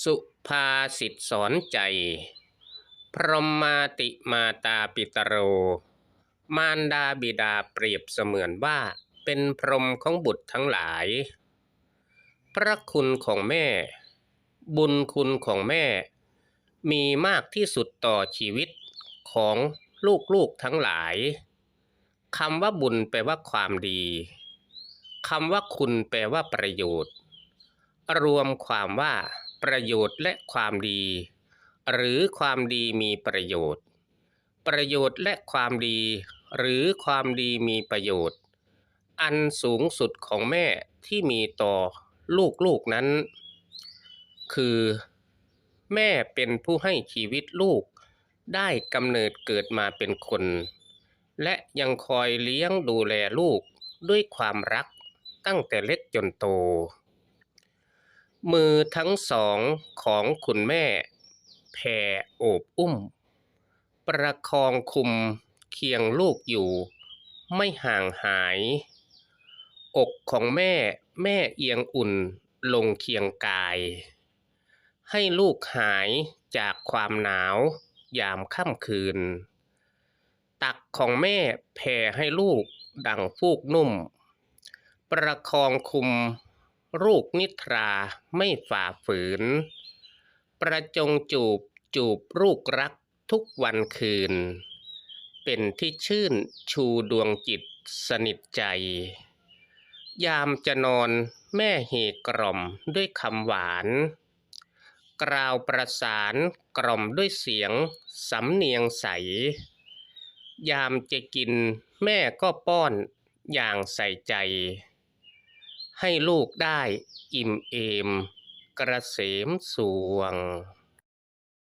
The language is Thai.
สุภาษิตสอนใจ พรหมาติมาตาปิตโร มารดาบิดาเปรียบเสมือนว่าเป็นพรหมของบุตรทั้งหลาย พระคุณของแม่ บุญคุณของแม่ มีมากที่สุดต่อชีวิตของลูกๆทั้งหลายคำว่าบุญแปลว่าความดีคำว่าคุณแปลว่าประโยชน์ รวมความว่า ประโยชน์และความดี หรือความดีมีประโยชน์ ประโยชน์และความดี หรือความดีมีประโยชน์ อันสูงสุดของแม่ที่มีต่อลูกๆนั้น คือ แม่เป็นผู้ให้ชีวิตลูกได้กำเนิดเกิดมาเป็นคน และยังคอยเลี้ยงดูแลลูกด้วยความรักตั้งแต่เล็กจนโต มือทั้งสองของคุณแม่แผ่โอบอุ้ม ประคองคุมเคียงลูกอยู่ ไม่ห่างหาย อกของแม่แม่เอียงอุ่นลงเคียงกาย ให้ลูกหายจากความหนาวยามค่ำคืน ตักของแม่แผ่ให้ลูกดังฟูกนุ่ม ประคองคุม ลูกนิทราไม่ฝ่าฝืน ประจงจูบจูบลูกรักทุกวันคืน เป็นที่ชื่นชูดวงจิตสนิทใจ ยามจะนอนแม่เฮกล่อมด้วยคำหวาน กล่าวประสานกล่อมด้วยเสียงสำเนียงใส ยามจะกินแม่ก็ป้อนอย่างใส่ใจ ให้ลูกได้อิ่มเอมกระเสมสวง